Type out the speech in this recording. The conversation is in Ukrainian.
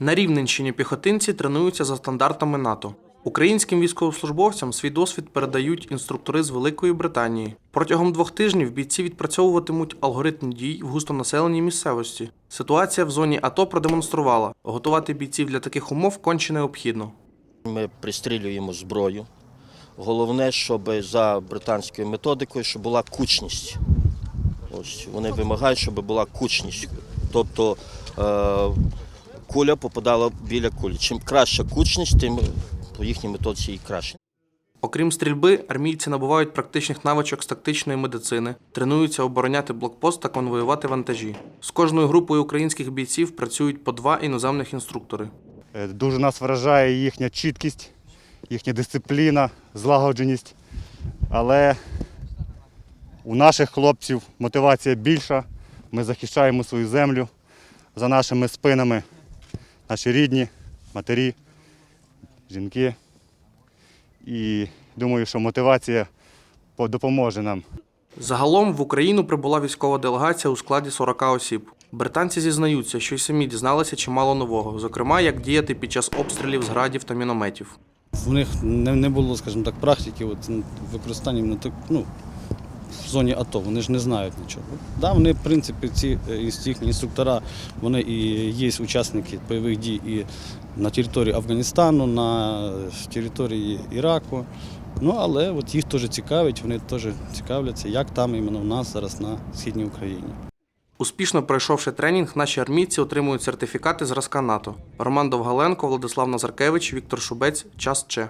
На Рівненщині піхотинці тренуються за стандартами НАТО. Українським військовослужбовцям свій досвід передають інструктори з Великої Британії. Протягом двох тижнів бійці відпрацьовуватимуть алгоритм дій в густонаселеній місцевості. Ситуація в зоні АТО продемонструвала, готувати бійців для таких умов конче необхідно. Ми пристрілюємо зброю. Головне, щоб за британською методикою, щоб була кучність. Ось вони вимагають, щоб була кучність. Тобто е, куля попадала біля кулі. Чим краща кучність, тим по їхній методиці і краще. Окрім стрільби, армійці набувають практичних навичок з тактичної медицини, тренуються обороняти блокпост та конвоювати вантажі. З кожною групою українських бійців працюють по два іноземних інструктори. Е, Дуже нас вражає їхня чіткість, їхня дисципліна, злагодженість. Але у наших хлопців мотивація більша. Ми захищаємо свою землю за нашими спинами, наші рідні, матері, жінки. І думаю, що мотивація допоможе нам. Загалом в Україну прибула військова делегація у складі 40 осіб. Британці зізнаються, що й самі дізналися чимало нового, зокрема, як діяти під час обстрілів з градів та мінометів. В них не, було, скажімо так, практики от, ну, використання на так, ну, в зоні АТО. Вони ж не знають нічого. Да, вони, в принципі, ці е, їхні інструктора, вони і є учасники бойових дій і на території Афганістану, на території Іраку. Ну, але от їх теж цікавить, вони теж цікавляться, як там іменно в нас зараз на східній Україні. Успішно пройшовши тренінг, наші армійці отримують сертифікати зразка НАТО. Роман Довгаленко, Владислав Назаркевич, Віктор Шубець. Час Че.